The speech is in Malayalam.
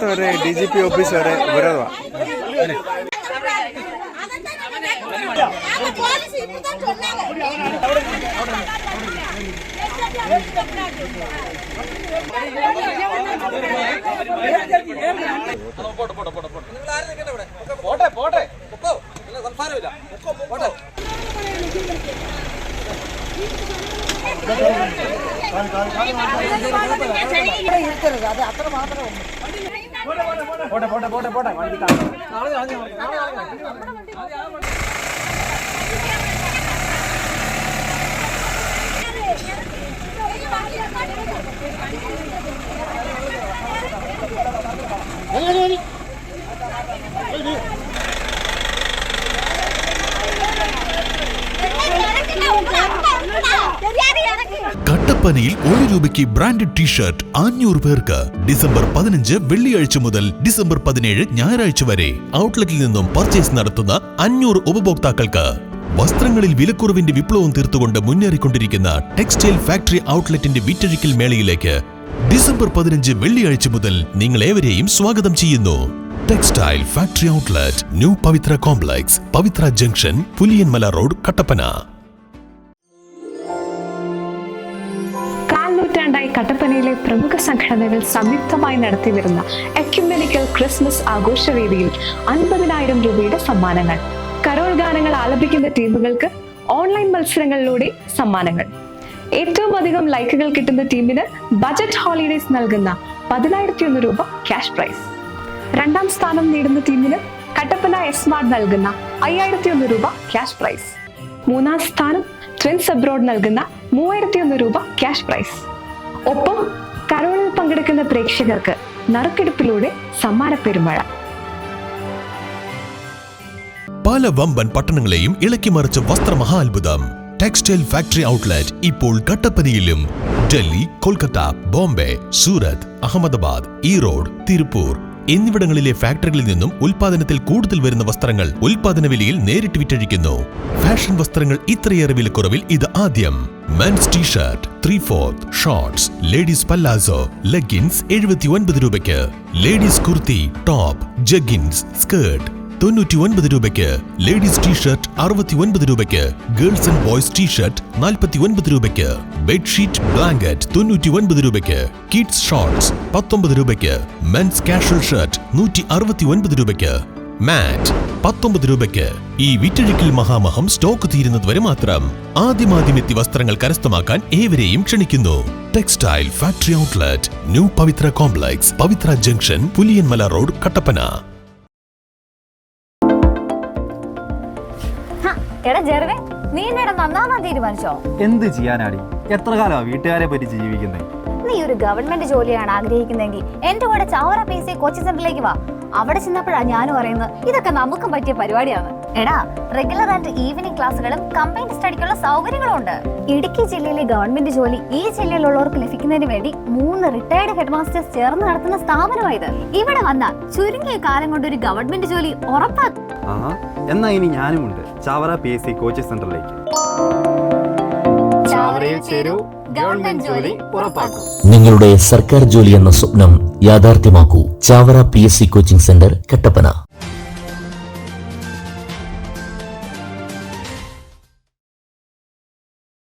பஞ்சாயத்து வரை டிஜிபி ஆஃபீஸ் வரை விரோதம் போலீஸ் இப்பதான் சொன்னாங்க പോട്ടെ പോട്ടെ പൊക്കോ ഇല്ല സംസാരമില്ല പൊക്കോ പോട്ടെ പോട്ടെ പോട്ടെ പോട്ടെ போட்ட போட்ட போட்ட போட்ட வண்டி தாங்க കട്ടപ്പനയിൽ ഒരു രൂപയ്ക്ക് ബ്രാൻഡഡ് ടീഷർട്ട് അഞ്ഞൂറ് പേർക്ക് ഡിസംബർ പതിനഞ്ച് വെള്ളിയാഴ്ച മുതൽ ഡിസംബർ പതിനേഴ് ഞായറാഴ്ച വരെ ഔട്ട്ലെറ്റിൽ നിന്നും പർച്ചേസ് നടത്തുന്ന അഞ്ഞൂറ് ഉപഭോക്താക്കൾക്ക് വസ്ത്രങ്ങളിൽ വിലക്കുറവിന്റെ വിപ്ലവം തീർത്തുകൊണ്ട് മുന്നേറിക്കൊണ്ടിരിക്കുന്ന ടെക്സ്റ്റൈൽ ഫാക്ടറി ഔട്ട്ലെറ്റിന്റെ വിറ്റഴിക്കൽ മേളയിലേക്ക് ഡിസംബർ പതിനഞ്ച് വെള്ളിയാഴ്ച മുതൽ നിങ്ങൾ ഏവരെയും സ്വാഗതം ചെയ്യുന്നു. Textile factory outlet new Pavithra complex Pavithra junction Puliyanmala road Kattappana കട്ടപ്പനയിലെ പ്രമുഖ സംഘടനകൾ സംയുക്തമായി നടത്തിവരുന്ന എക്യുമെനിക്കൽ ക്രിസ്മസ് ആഘോഷ വേദിയിൽ അൻപതിനായിരം രൂപയുടെ സമ്മാനങ്ങൾ. കരോൾ ഗാനങ്ങൾ ആലപിക്കുന്ന ടീമുകൾക്ക് ഓൺലൈൻ മത്സരങ്ങളിലൂടെ സമ്മാനങ്ങൾ. ഏറ്റവും അധികം ലൈക്കുകൾ കിട്ടുന്ന ടീമിന് ബജറ്റ് ഹോളിഡേസ് നൽകുന്ന പതിനായിരത്തി ഒന്ന് രൂപ ക്യാഷ് പ്രൈസ്. രണ്ടാം സ്ഥാനം നേടുന്ന ടീമിന് കട്ടപ്പന എസ് മാർ നൽകുന്ന അയ്യായിരത്തി ഒന്ന് രൂപ ക്യാഷ് പ്രൈസ്. മൂന്നാം സ്ഥാനം ട്വിൻസ് അബ്രോഡ് നൽകുന്ന മൂവായിരത്തി ഒന്ന് രൂപ ക്യാഷ് പ്രൈസ്. ഒപ്പം കരോളിൽ പങ്കെടുക്കുന്ന പ്രേക്ഷകർക്ക് നറുക്കെടുപ്പിലൂടെ സമ്മാന പെരുമഴ. പല വമ്പൻ പട്ടണങ്ങളെയും ഇളക്കിമറിച്ച വസ്ത്രമഹാത്ഭുതം. ടെക്സ്റ്റൈൽ ഫാക്ടറി ഔട്ട്ലെറ്റ് ഇപ്പോൾ കട്ടപ്പനയിലും. ഡൽഹി കൊൽക്കത്ത ബോംബെ സൂറത്ത് അഹമ്മദാബാദ് ഈറോഡ് തിരുപ്പൂർ. എന്നിവിടങ്ങളിലെ ഫാക്ടറികളിൽ നിന്നും ഉൽപാദനത്തിൽ കൂടുതൽ വരുന്ന വസ്ത്രങ്ങൾ ഉൽപാദന വിലയിൽ നേരിട്ട് വിറ്റഴിക്കുന്നു. ഫാഷൻ വസ്ത്രങ്ങൾ ഇത്രയേറെ വിലക്കുറവിൽ ഇത് ആദ്യം. Men's T shirt three fourth shorts ladies palazzo leggings എഴുപത്തി ഒൻപത് രൂപയ്ക്ക്. Ladies kurti top jeggings skirt തൊണ്ണൂറ്റി ഒൻപത് രൂപയ്ക്ക് ലേഡീസ് ടീഷർട്ട് അറുപത്തി ഒൻപത് രൂപയ്ക്ക് ഗേൾസ് ആൻഡ് ബോയ്സ് ടീഷർട്ട് നാൽപ്പത്തി ഒൻപത് രൂപയ്ക്ക് ബെഡ്ഷീറ്റ് ബ്ലാങ്കറ്റ് തൊണ്ണൂറ്റി ഒൻപത് രൂപയ്ക്ക് കിഡ്സ് ഷോർട്സ് പത്തൊമ്പത് രൂപയ്ക്ക് മെൻസ് കാഷ്വൽ ഷർട്ട് നൂറ്റി അറുപത്തി ഒൻപത് രൂപയ്ക്ക് മാറ്റ് പത്തൊമ്പത് രൂപയ്ക്ക് ഈ വിറ്റഴിക്കൽ മഹാമഹം സ്റ്റോക്ക് തീരുന്നതുവരെ മാത്രം ആദ്യമാദ്യമെത്തി വസ്ത്രങ്ങൾ കരസ്ഥമാക്കാൻ ഏവരെയും ക്ഷണിക്കുന്നു. Textile factory outlet new Pavithra complex Pavithra junction Puliyanmala road Kattappana എടാ ജെർവേ നീ എന്നേടെ നന്നാവാൻ തീരുമാനിച്ചോ? എന്ത് ചെയ്യാനാടി? എത്ര കാലമാ വീട്ടുകാരെ പറ്റി ജീവിക്കുന്നേ? നീ ഒരു ഗവൺമെന്റ് ജോലിയാണ് ആഗ്രഹിക്കുന്നതെങ്കിൽ എന്റെ കൂടെ ചാവറ പി സി കോച്ചിങ് സെന്ററിലേക്ക് വാ. അവിടെ ചെന്നപ്പോഴാ ഞാൻ പറയുന്നത് ഇതൊക്കെ നമുക്കും പറ്റിയ പരിപാടിയാണ്. എടാ റെഗുലർ ആൻഡ് ഈവനിങ് ക്ലാസ്സുകളും കമ്പൈൻഡ് സ്റ്റഡിക്കുള്ള സൗകര്യങ്ങളും ഉണ്ട്. ഇടുക്കി ജില്ലയിലെ ഗവൺമെന്റ് ജോലി ഈ ജില്ലയിലുള്ളവർക്ക് ലഭിക്കുന്നതിന് വേണ്ടി മൂന്ന് റിട്ടയർഡ് ഹെഡ് മാസ്റ്റേഴ്സ് ചേർന്ന് നടത്തുന്ന സ്ഥാപനമായത് ഇവിടെ വന്ന ചുരുങ്ങിയ കാലം കൊണ്ട് ഒരു ഗവൺമെന്റ് ജോലി ഉറപ്പാക്കും എന്നാ ഇനി ഞാനുമുണ്ട്. Chavara P S C coaching സെന്ററിലേക്ക് ഗവൺമെന്റ് ജോലി ഉറപ്പാക്കൂ. നിങ്ങളുടെ സർക്കാർ ജോലി എന്ന സ്വപ്നം യാഥാർത്ഥ്യമാക്കൂ. Chavara P S C coaching centre Kattappana.